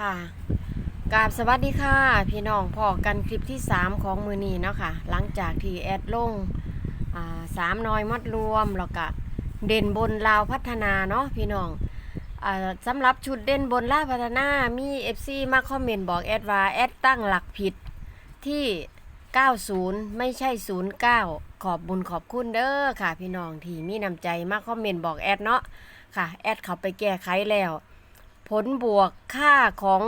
ค่ะกราบสวัสดีค่ะ พี่น้องพอกันคลิปที่ 3 ของมือนีเนาะค่ะ หลังจากที่แอดลงสามน้อยมัดรวมแล้วก็เด่นบนลาวพัฒนาเนาะพี่น้องอ่าสำหรับชุดเด่นบนลาวพัฒนามี FC มาคอมเมนต์บอกแอดว่าแอดตั้งหลักผิดที่ 90 ไม่ใช่ 09 ขอบบุญขอบคุณเด้อค่ะ พี่น้องที่มีน้ำใจมาคอมเมนต์บอกแอดเนาะค่ะ แอดเขาไปแก้ไขแล้ว ผลบวกค่าของ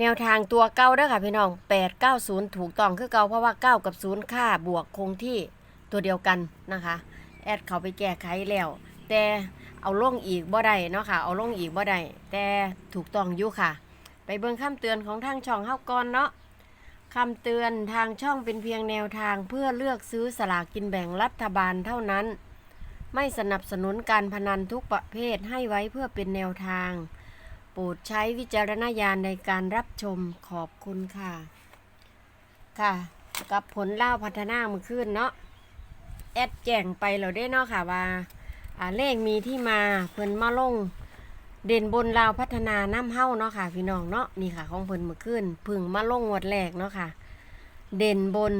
แนวทางตัวเก้าเด้อค่ะพี่น้อง 890 ถูกต้องคือเก่าเพราะว่า 9 กับ 0 ค่าบวกคงที่ตัวเดียวกันนะคะ แอดเขาไปแก้ไขแล้ว แต่เอาลงอีกบ่ได้เนาะค่ะ เอาลงอีกบ่ได้แต่ถูกต้องอยู่ค่ะ ไปเบิ่งคำเตือนของทางช่องเฮาก่อนเนาะคำเตือนทางช่องเป็นเพียงแนวทางเพื่อเลือกซื้อสลากกินแบ่งรัฐบาลเท่านั้น ไม่สนับสนุนการพนันทุกประเภทให้ไว้เพื่อเป็นแนวทาง ปรดใช้วิจารณญาณในการรับชมขอบคุณค่ะ ค่ะ กับผลเล่าพัฒนามือขึ้นเนาะแอดแจ้งไปเราได้เนาะค่ะว่าเลขมีที่มาเพิ่นมาลงเด่นบนลาวพัฒนาน้ำเฮ้าเนาะค่ะ พี่น้องเนาะนี่ค่ะของเพิ่นมือขึ้นพึ่งมาลงงวดแรกเนาะค่ะ เด่นบน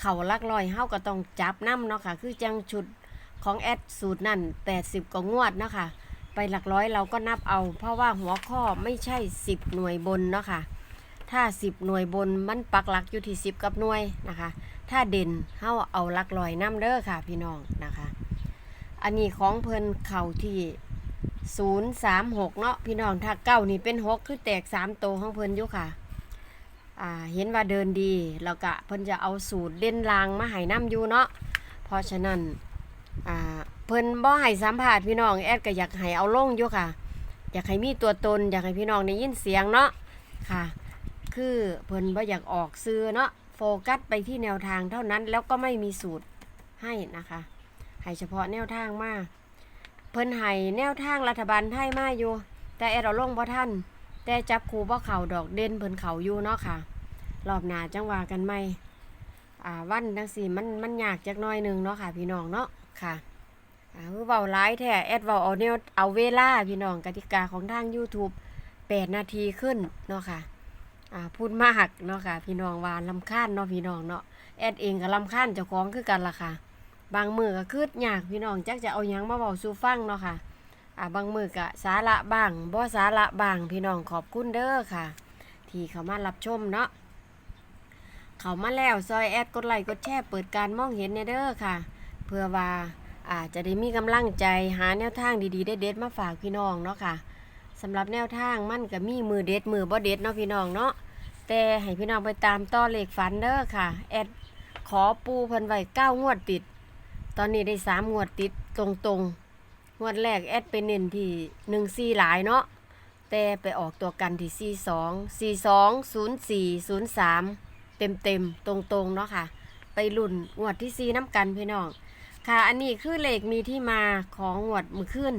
เข่าลักลอยเฮ้าก็ต้องจับน้ำเนาะค่ะ คือจังชุดของแอดสูตรนั่น80กว่างวดเนาะค่ะ ไปหลักร้อยเราก็นับเอา เพราะว่าหัวข้อไม่ใช่ 10 หน่วยบนเนาะค่ะถ้า 10 หน่วยบนมันปักหลักอยู่ที่ 10 กับหน่วยนะคะ ถ้าเด่นเฮาเอาหลักลอยน้ำเด้อค่ะพี่น้องนะคะ อันนี้ของเพิ่นเข่าที่036เนาะพี่น้องถ้าเก้านี่เป็น6คือแตก3โตวของเพิ่นอยู่ค่ะอ่าเห็นว่าเดินดีแล้วก็เพิ่นจะเอาสูตรเด่นลางมาให้น้ำอยู่เนาะเพราะฉะนั้นอ่า เพิ่นบ่ให้สัมภาษณ์พี่น้องแอดก็อยากให้เอาลงอยู่ค่ะ อยากให้มีตัวตน อยากให้พี่น้องได้ยินเสียงเนาะค่ะ คือเพิ่นบ่อยากออกซื้อเนาะโฟกัสไปที่แนวทางเท่านั้นแล้วก็ไม่มีสูตรให้นะคะให้เฉพาะแนวทางมาเพิ่นให้แนวทางรัฐบาลไทยมาอยู่ แต่แอดเอาลงบ่ทันแต่จับครูบ่เข่าดอกเด่นเพิ่นเขาอยู่เนาะค่ะ รอบหน้าจังว่ากันใหม่อ่าวันจังซี่มันมันยากจักน้อยหนึงเนาะค่ะ พี่น้องเนาะค่ะ อ่าคือเว้าหลายแท้แอดเว้าเอาแนวเอาเวลาพี่น้องกติกาของทาง YouTube 8 นาทีขึ้นเนาะค่ะอ่าพูดมากเนาะค่ะ พี่น้องว่าลำคาญเนาะพี่น้องเนาะแอดเองก็ลำคาญเจ้าของคือกันล่ะค่ะ บางมือก็คืดยากพี่น้องจักจะเอาหยังมาเว้าสู่ฟังเนาะค่ะอ่าบางมือก็สาระบ้างบ่สาระบ้างพี่น้องขอบคุณเด้อค่ะ ที่เขามารับชมเนาะเขามาแล้วซอยแอดกดไลค์กดแชร์เปิดการมองเห็นเนเด้อค่ะ เพื่อว่า อาจจะได้มีกำลังใจหาแนวทางดีๆได้เด็ดมาฝากพี่น้องเนาะค่ะสำหรับแนวทางมันก็มีมือเด็ดมือบ่เด็ดเนาะพี่น้องเนาะแต่ให้พี่น้องไปตามต่อเลขฝันเด้อค่ะแอดขอปูเพิ่นไว้เก้างวดติด ตอนนี้ได้สามงวดติดตรงๆงวดแรกแอดไปเน้นที่หนึ่งสี่หลายเนาะแต่ไปออกตัวกันที่สี่สองสี่สองศูนย์สี่ศูนย์สามเต็มเต็มๆตรงๆเนาะค่ะ ไปลุ่นงวดที่สี่น้ำกันพี่น้อง ค่ะ อันนี้คือเลขมีที่มาของหวดมือขึ้น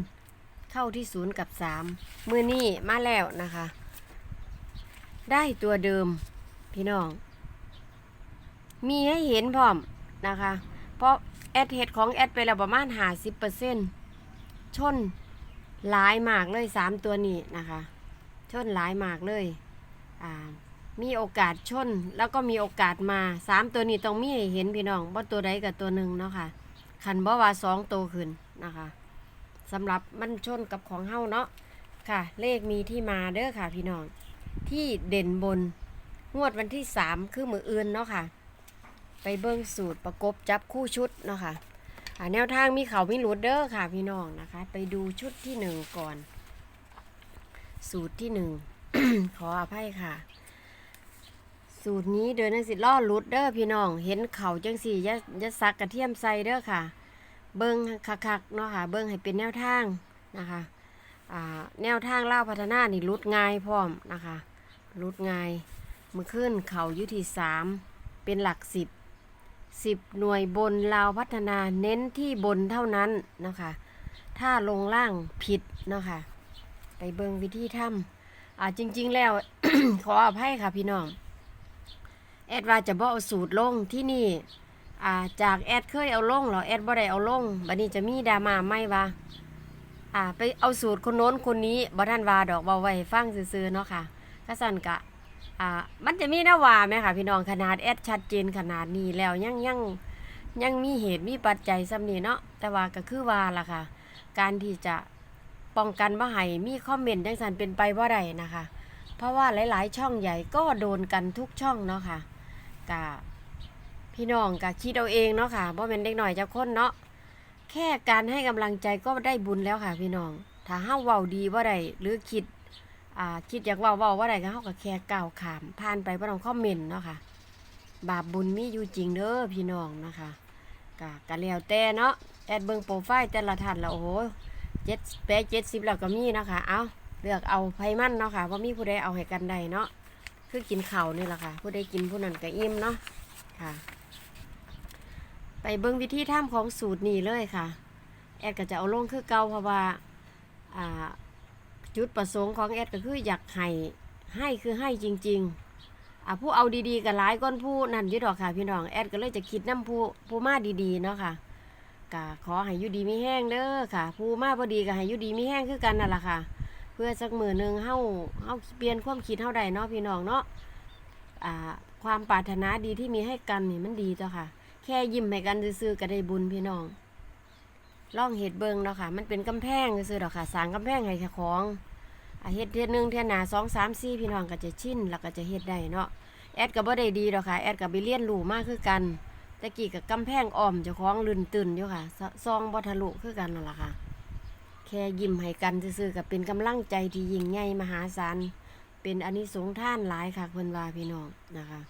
เข้าที่ศูนย์กับสามมือนี่มาแล้วนะคะ ได้ตัวเดิมพี่น้อง มีให้เห็นพร้อมนะคะ เพราะแอดเฮดของแอดไปแล้วประมาณหาสิบเปอร์เซ็นชนหลายมากเลยสามตัวนี้นะคะ ชนหลายมากเลยอ่ามีโอกาสชนแล้วก็มีโอกาสมาสามตัวนี้ต้องมีให้เห็นพี่น้องว่าตัวใดกับตัวหนึ่งเนาะค่ะ คันบ่ว่าสองโตวขึ้นนะคะสำหรับมันชนกับของเฮาเนาะค่ะ เลขมีที่มาเด้อค่ะ พี่น้อง ที่เด่นบน งวดวันที่สามคือมืออื่นเนาะค่ะ ไปเบิ้งสูตรประกบจับคู่ชุดเนาะค่ะอ่าแนวทางมีเขามีหลุดเด้อค่ะ พี่น้องนะคะ ไปดูชุดที่หนึ่งก่อน สูตรที่หนึ่งขออภัยค่ะ สูตรนี้เดินนังสิล่อลุดเด้อพี่น้อง เห็นเขาจังสี่ยะยะซักกระเทียมใส่เด้อค่ะ เบิ้งคักๆเนาะค่ะ เบิ้งให้เป็นแนวทางนะคะแนวทางเล่าพัฒนานี่รุดง่ายพร้อมนะคะรุดง่ายมือขึ้นเขายุทีสามเป็นหลักสิบสิบหน่วยบนลาวพัฒนาเน้นที่บนเท่านั้นนะคะถ้าลงล่างผิดเนาะค่ะไปเบิ้งวิธีทำอ่าจริง ๆ แล้ว ขออภัยค่ะพี่น้อง แอดว่าจะบ่เอาสูตรลงที่นี่อ่าจากแอดเคยเอาลงหรอแอดบ่ได้เอาลงบัดนี้จะมีดราม่าไหมวะอ่าไปเอาสูตรคนโน้นคนนี้บ่ทันว่าดอกเบาไว้ฟังซื่อๆเนาะค่ะก็สั่นกะอ่ามันจะมีหน้าว่าไหมค่ะพี่น้องขนาดแอดชัดเจนขนาดนี้แล้วยังยังยังมีเหตุมีปัจจัยซ้ำนี้เนาะแต่ว่าก็คือว่าล่ะค่ะ การที่จะป้องกันบ่ให้มีคอมเมนต์จังสันเป็นไปบ่ได้นะคะ เพราะว่าหลาย ๆ ช่องใหญ่ก็โดนกันทุกช่องเนาะค่ะ กะพี่น้องกะคิดเอาเองเนาะค่ะเพราะเป็นเด็กหน่อยจะค้นเนาะแค่การให้กำลังใจก็ได้บุญแล้วค่ะ พี่น้อง ถ้าเฮาเว้าดีบ่าได้หรือคิดอ่าคิดอยากเว้าเว้าบ่ได้ก็เฮาก็แค่ก้าวขามผ่านไปบ่ต้องคอมเมนต์เนาะค่ะ บาปบุญมีอยู่จริงเด้อพี่น้องนะคะกะกะแล้วแต่เนาะแอดเบิงโปรไฟล์แต่ละท่านล้วโอ้โหเจ็ดแปดเจ็ดสิบแล้วก็มีนะคะเอาเลือกเอาไผมันเนาะค่ะว่ามีผู้ใดเอาให้กันได้เนาะ คือกินข้าวนี่แหละค่ะ ผู้ใดกินผู้นั้นก็อิ่มเนาะค่ะ ไปเบิ่งวิธีทำของสูตรนี้เลยค่ะ แอดก็จะเอาลงคือเก่าเพราะว่าอ่าจุดประสงค์ของแอดก็คืออยากให้ให้คือให้จริง ๆอะผู้เอาดีๆกับหลายก้อนผู้นั่นอยึดดอกค่ะ พี่น้องแอดก็เลยจะคิดน้ำผู้ผู้มาดีๆเนาะค่ะกะขอให้อยู่ดีมีแห้งเด้อค่ะ ผู้มาพอดีก็ให้อยู่ดีมีแห้งคือกันนั่นแหละค่ะ พื่อสักมือหนึ่งเฮาเฮาเปลี่ยนความคิดเฮาได้เนาะพี่น้องเนาะอ่าความปรารถนาดีที่มีให้กันนี่มันดีเจ้าค่ะ แค่ยิ้มให้กันซื่อๆก็ได้บุญพี่น้องล่องเห็ดเบิงเนาะค่ะ มันเป็นกำแพงซื่อๆดอกค่ะสร้างกำแพงให้เจ้าของอเฮ็ดเทื่อหนึงเทื่อหนาสองสามสี่พี่น้องก็จะชินแล้วก็จะเฮ็ดได้เนาะแอดก็บ่ได้ดีดอกค่ะแอดก็ไปเรียนรู้มากคือกันตะกี้กับกำแพงอ้อมเจ้าของลื่นตื่นอยู่ค่ะซองบ่ทะลุคือกันนั่นแหละค่ะ แค่ยิ้มให้กันซื่อๆก็เป็นกำลังใจที่ยิ่งใหญ่มหาศาลเป็นอานิสงส์ท่านหลายค่ะเพิ่นว่าพี่น้องนะคะ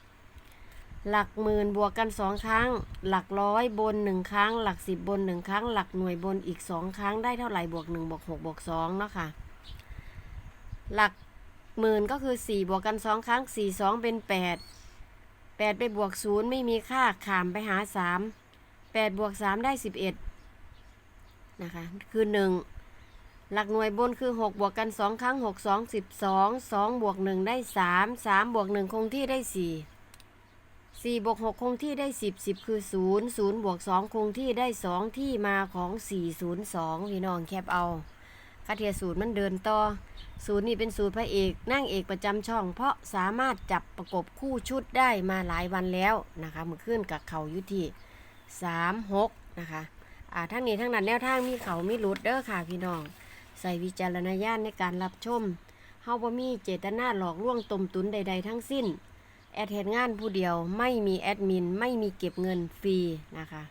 หลักหมื่นบวกกันสองครั้ง หลักร้อยบนหนึ่งครั้ง หลักสิบบนหนึ่งครั้ง หลักหน่วยบนอีกสองครั้งได้เท่าไหร่บวกหนึ่งบวกหกบวกสองเนาะค่ะ หลักหมื่นก็คือสี่บวกกันสองครั้งสี่สองเป็นแปดแปดไปบวกศูนย์ไม่มีค่าขามไปหาสามแปดบวกสามได้สิบเอ็ดนะคะ คือหนึ่ง หลักหน่วยบนคือหกบวกกันสองครั้งหกสองสิบสองสองบวกหนึ่งได้สามสามบวกหนึ่งคงที่ได้สี่สี่บวกหกคงที่ได้สิบสิบคือศูนย์ศูนย์บวกสองคงที่ได้สองที่มาของสี่ศูนย์สองพี่น้องแคปเอาคาเทียสูตรมันเดินต่อ สูตรนี้เป็นสูตรพระเอกนั่งเอกประจำช่อง เพราะสามารถจับประกบคู่ชุดได้มาหลายวันแล้วนะคะเมื่อขึ้นกับเขายุที่สามหกนะคะอ่าทั้งนี้ทั้งนั้นแนวทางมีเขามีหลุดเด้อค่ะพี่น้อง ใส่วิจารณญาณในการรับชมเฮาบ่มีเจตนาหลอกลวงต้มตุนใด ๆ ทั้งสิ้น แอดเหตุงานผู้เดียวไม่มีแอดมิน ไม่มีเก็บเงินฟรีนะคะ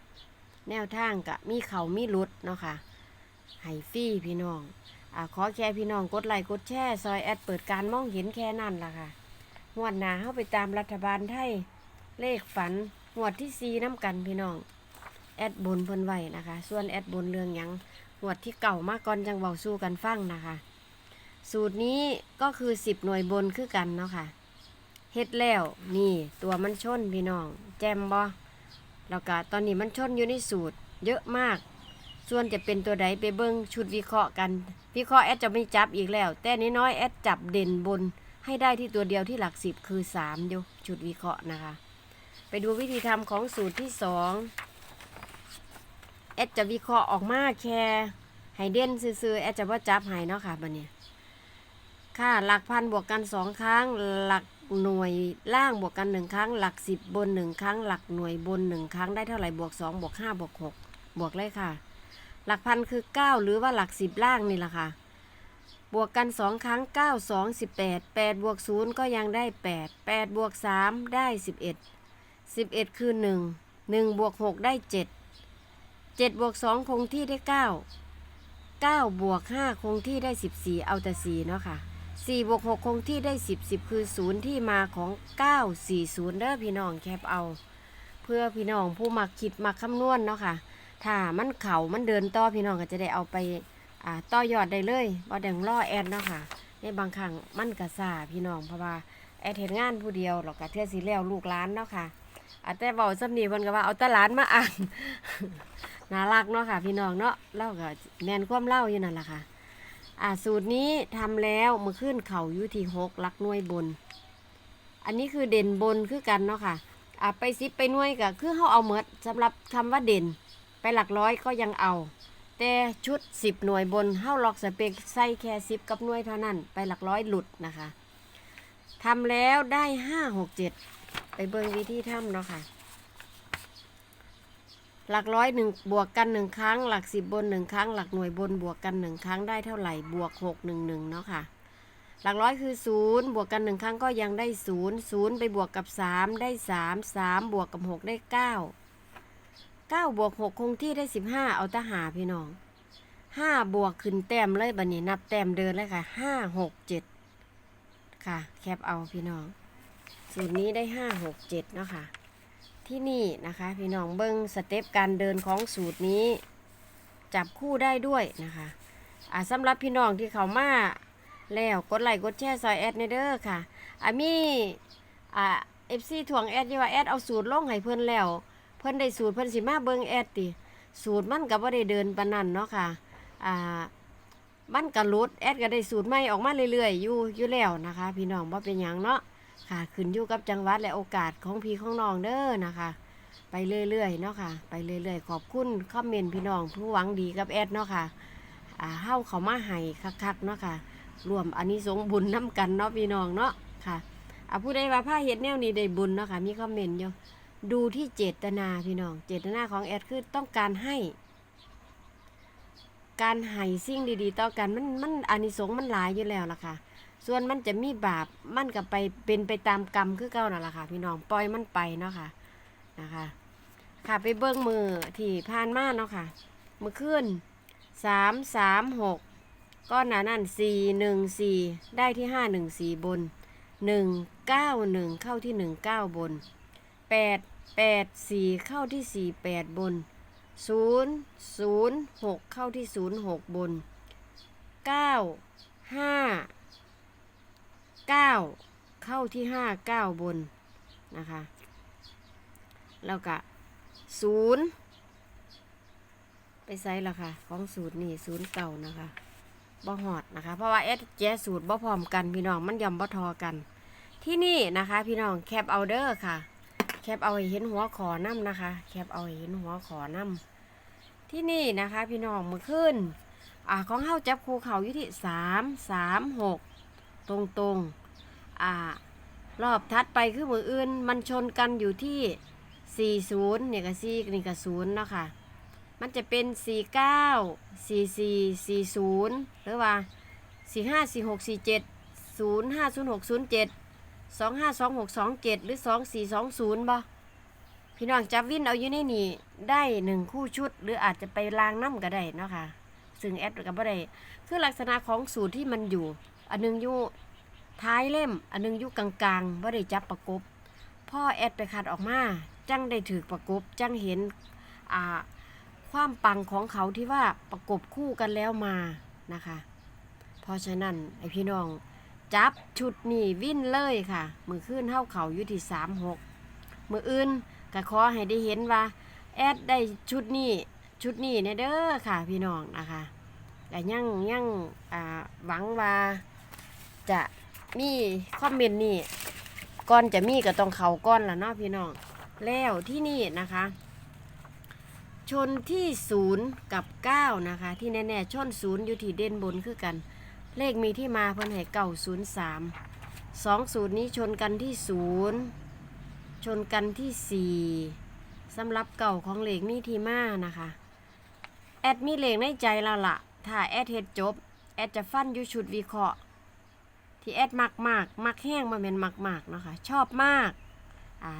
แนวทางกะมีเขามีหลุดเนาะค่ะให้ฟรีพี่น้องอขอแค่พี่น้องกดไลค์กดแชร์ซอยแอดเปิดการมองเห็นแค่นั้นล่ะค่ะงวดหนาเข้าไปตามรัฐบาลไทย เลขฝันงวดที่ซีน้ำกันพี่น้อง แอดบนเพิ่นไว้นะคะ ส่วนแอดบนเรื่องยัง วดที่เก่ามาก่อนจังเบาสู้กันฟังนะคะ สูตรนี้ก็คือสิบหน่วยบนคือกันเนาะค่ะเฮ็ดแล้วนี่ตัวมันชนพี่น้อง แจมบอแล้วก็ตอนนี้มันชนอยู่ในสูตร เยอะมาก ส่วนจะเป็นตัวใดไปเบิ้งชุดวิเคราะห์กันวิเคราะห์แอดจะไม่จับอีกแล้ว แต่น้อยแอดจับเด่นบนให้ได้ที่ตัวเดียวที่หลักสิบคือสามอยู่ชุดวิเคราะห์นะคะ ไปดูวิธีทำของสูตรที่สอง แอดจะวิเคราะห์ออกมาแค่ให้เด่นซื่อแอดจะว่าจับให้เนาะค่ะบันนี้ค่ะหลักพันบวกกันสองครั้ง หลักหน่วยล่างบวกกันหนึ่งครั้ง หลักสิบบนหนึ่งครั้ง หลักหน่วยบนหนึ่งครั้งได้เท่าไหร่บวกสองบวกห้าบวกหกบวกเลยค่ะ หลักพันคือ9หรือว่าหลักสิบล่างนี่แหละค่ะ บวกกัน2ครั้ง9 2 18 8บแปดแปดบวก0ก็ยังได้8 8บวก3ได้11 11คือ1 1บวก6ได้เจ็ด 7 7บวก2คงที่ได้9 9บวก5คงที่ได้14เอาแต่4เนาะค่ะ4บวก6คงที่ได้10 10คือ0ที่มาของ940เด้อพี่น้องแคปเอา เพื่อพี่น้องผู้มักคิดมักคำนวณเนาะค่ะ ถ้ามันเข่ามันเดินต่อพี่น้องก็จะได้เอาไปอ่าต่อยอดได้เลยบ่แดงล่อแอดเนาะค่ะ ในบางครั้งมันกระซาพี่น้องเพราะว่าแอดเห็นงานผู้เดียวหรอกกะเทือสิแล้วลูกหลานเนาะค่ะอาแต่เว้าสำนีเพิ่นก็ว่าเอาแตหลานมาอ่าน น่ารักเนาะค่ะ พี่น้องเนาะเล่าก็แม่นความเล่าอยู่นั่นแหละค่ะ อ่าสูตรนี้ทำแล้วมือขึ้นเข่าอยู่ที่หกลักน่วยบน อันนี้คือเด่นบนคือกันเนาะค่ะอ่าไปซิปไปน่วยก็คือเฮาเอาเมดสำหรับคำว่าเด่น ไปหลักร้อยก็ยังเอา แต่ชุด10หน่วยบนเฮ้าล็อกสเปกใส่แค่10กับหน่วยเท่านั้น ไปหลักร้อยหลุดนะคะทำแล้วได้5 6 7ไปเบิ่งวิธีทำเนาะค่ะ หลักร้อยหนึ่งบวกกันหนึ่งครั้ง หลักสิบบนหนึ่งครั้ง หลักหน่วยบนบวกกันหนึ่งครั้งได้เท่าไหร่บวกหกหนึ่งหนึ่งเนาะค่ะ หลักร้อยคือศูนย์บวกกันหนึ่งครั้งก็ยังได้ศูนย์ศูนย์ไปบวกกับสามได้สามสามบวกกับหกได้เก้าเก้าบวกหกคงที่ได้สิบห้าเอาตาหาพี่น้องห้าบวกขึ้นแต้มเลยบัดนี้นับแต้มเดินเลยค่ะห้าหกเจ็ดค่ะ แคปเอาพี่น้อง สูตรนี้ได้ห้าหกเจ็ดเนาะค่ะ ที่นี่นะคะ พี่น้องเบิ้งสเต็ปการเดินของสูตรนี้ จับคู่ได้ด้วยนะคะอ่าสำหรับพี่น้องที่เขามาแล้วกดไลค์กดแชร์ซอยแอดในเด้อค่ะอ่ามีอ่าเอฟซีถ่วงแอดยู่ว่าแอดเอาสูตรลงให้เพิ่นแล้ว เพิ่นได้สูตรเพิ่นสิมาเบิ้งแอดติสูตรมันก็บ่ได้เดินปานนั้นเนาะค่ะอ่ามันก็หลุดแอดก็ได้สูตรใหม่ออกมาเรื่อยๆอยู่อยู่แล้วนะคะ พี่น้องบ่าเป็นหยังเนาะ ค่ะขึ้นอยู่กับจังหวัดและโอกาสของพี่ของน้องเด้อนะคะ ไปเรื่อยๆเนาะค่ะ ไปเรื่อยๆ ขอบคุณคอมเมนต์พี่น้องผู้หวังดีกับแอดเนาะค่ะอ่าเฮาเขามาให้คักๆเนาะค่ะรวมอันนี้สงบุญน้ำกันเนาะพี่น้องเนาะค่ะอาผู้ใดว่าผ้าเฮ็ดแนวนี้ได้บุญเนาะค่ะมีคอมเมนต์อยู่ดูที่เจตนาพี่น้อง เจตนาของแอดคือต้องการให้ การให้สิ่งดีๆ ต่อกันมันมันอานิสงส์มันหลายอยู่แล้วล่ะค่ะ ส่วนมันจะมีบาปมันก็ไปเป็นไปตามกรรมคือเก่านั่นแหละค่ะ พี่น้องปล่อยมันไปเนาะค่ะนะคะ ค่ะไปเบิ้งมือที่ผ่านมาเนาะค่ะมือขึ้นสามสามหกก้อนหนานั่นสี่หนึ่งสี่ได้ที่ห้าหนึ่งสี่บนหนึ่งเก้าหนึ่งเข้าที่หนึ่งเก้าบนแปดแปดสี่เข้าที่สี่แปดบนศูนย์ศูนย์หกเข้าที่ศูนย์หกบนเก้าห้า 9เข้าที่5 9บนนะคะ แล้วก็0ไปไซส์ละค่ะ ของสูตรนี่ศูนย์เก่านะคะบ่หอดนะคะ เพราะว่าแอดแจสูตรบ่พร้อมกันพี่น้องมันยำบ่ทอกัน ที่นี่นะคะพี่น้องแคปเอาเดอร์ค่ะ แคปเอาเห็นหัวขอน้ำนะคะ แคปเอาเห็นหัวขอน้ำที่นี่นะคะ พี่น้องมือขึ้นอ่าของเฮาจับคูเขาอยู่ที่สามสามหก ตรงตรงๆอ่ารอบทัดไปคือมืออื่น มันชนกันอยู่ที่ 40เนี่ยกับ4นี่กับ0เนาะค่ะ มันจะเป็น 49 44 40 หรือว่า 45 46 47 05 06 07 25 26 27 หรือ 2420บ่พี่น้องจับวินเอาอยู่ในนี่ได้หนึ่งคู่ชุด หรืออาจจะไปลางน้ำก็ได้เนาะค่ะ ซึ่งแอดก็บ่ได้คือลักษณะของสูตรที่มันอยู่ อันหนึงอยู่ท้ายเล่ม อันหนึงอยู่กลางๆว่าได้จับประกบ พ่อแอดไปคัดออกมา จังได้ถือประกบ จังเห็นอ่าความปังของเขาที่ว่าประกบคู่กันแล้วมานะคะ เพราะฉะนั้นไอพี่น้อง จับชุดนี่วิ่นเลยค่ะ มือขึ้นเท่าเขาอยู่ที่สามหกมืออื่นก็ขอให้ได้เห็นว่า แอดได้ชุดนี้ชุดนี้เนี่ยเด้อค่ะพี่น้องนะคะแต่ยังยังอ่าหวังว่า จะมีคอมเมนต์นี่ก่อนจะมีก็ต้องเขาก้อนละเนาะพี่น้อง แล้วที่นี่นะคะ ชนที่ศูนย์กับเก้านะคะ ที่แน่ๆชนศูนย์อยู่ที่เด่นบนคือกัน เลขมีที่มาเพิ่นให้เก่าศูนย์สามสองศูนย์นี้ชนกันที่ศูนย์ชนกันที่สี่สำหรับเก่าของเลขมีที่มานะคะ แอดมีเลขในใจแล้วล่ะ ถ้าแอดเฮ็ดจบ แอดจะฟันอยู่ชุดวิเคราะห์ ที่แอดมักมากมักแห้งมาเป็นมักมากเนาะคะชอบมากอ่า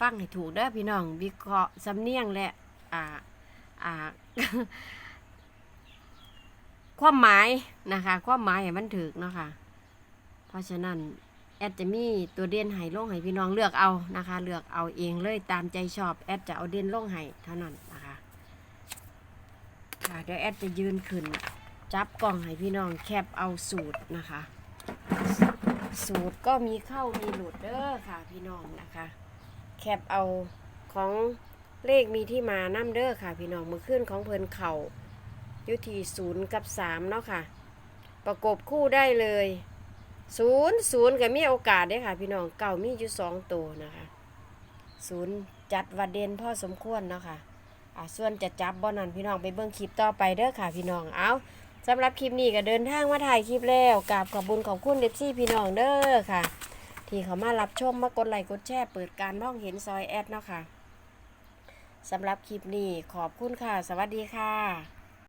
ฟังให้ถูกเด้อพี่น้องวิเคราะห์สำเนียงและอ่าอ่าความหมายนะคะความหมายให้มันถูกเนาะค่ะเพราะฉะนั้นแอดจะมีตัวเด่นให้ลงให้พี่น้องเลือกเอานะคะ เลือกเอาเองเลยตามใจชอบแอดจะเอาเด่นลงให้เท่านั้นนะคะค่ะเดี๋ยวแอดจะยืนขึ้น จับกล่องให้พี่น้องแคปเอาสูตรนะคะ สูตรก็มีเข้ามีหลุดเด้อค่ะพี่น้องนะคะ แคปเอาของเลขมีที่มานํเด้อค่ะ พี่น้องมือขึ้นของเพลินเข่ายุทีศูนย์กับสามเนาะค่ะ ประกบคู่ได้เลยศูนย์ศูนย์ก็มีโอกาสได้ค่ะ พี่น้องเก่ามีอยู่สองตัวนะคะศูนย์จัดวัดเด่นพ่อสมควรเนาะค่ะอ่าส่วนจะจับบ่นั่นพี่น้องไปเบิ่งคลิปต่อไปเด้อค่ะ พี่น้องเอา สำหรับคลิปนี้ก็เดินทางมาถ่ายคลิปแล้วกราบขอบบุญขอบคุณเดฟซี่พี่น้องเด้อค่ะ ที่เขามารับชมมากดไลค์กดแชร์เปิดการมองเห็นซอยแอดเนาะค่ะสำหรับคลิปนี้ขอบคุณค่ะ สวัสดีค่ะ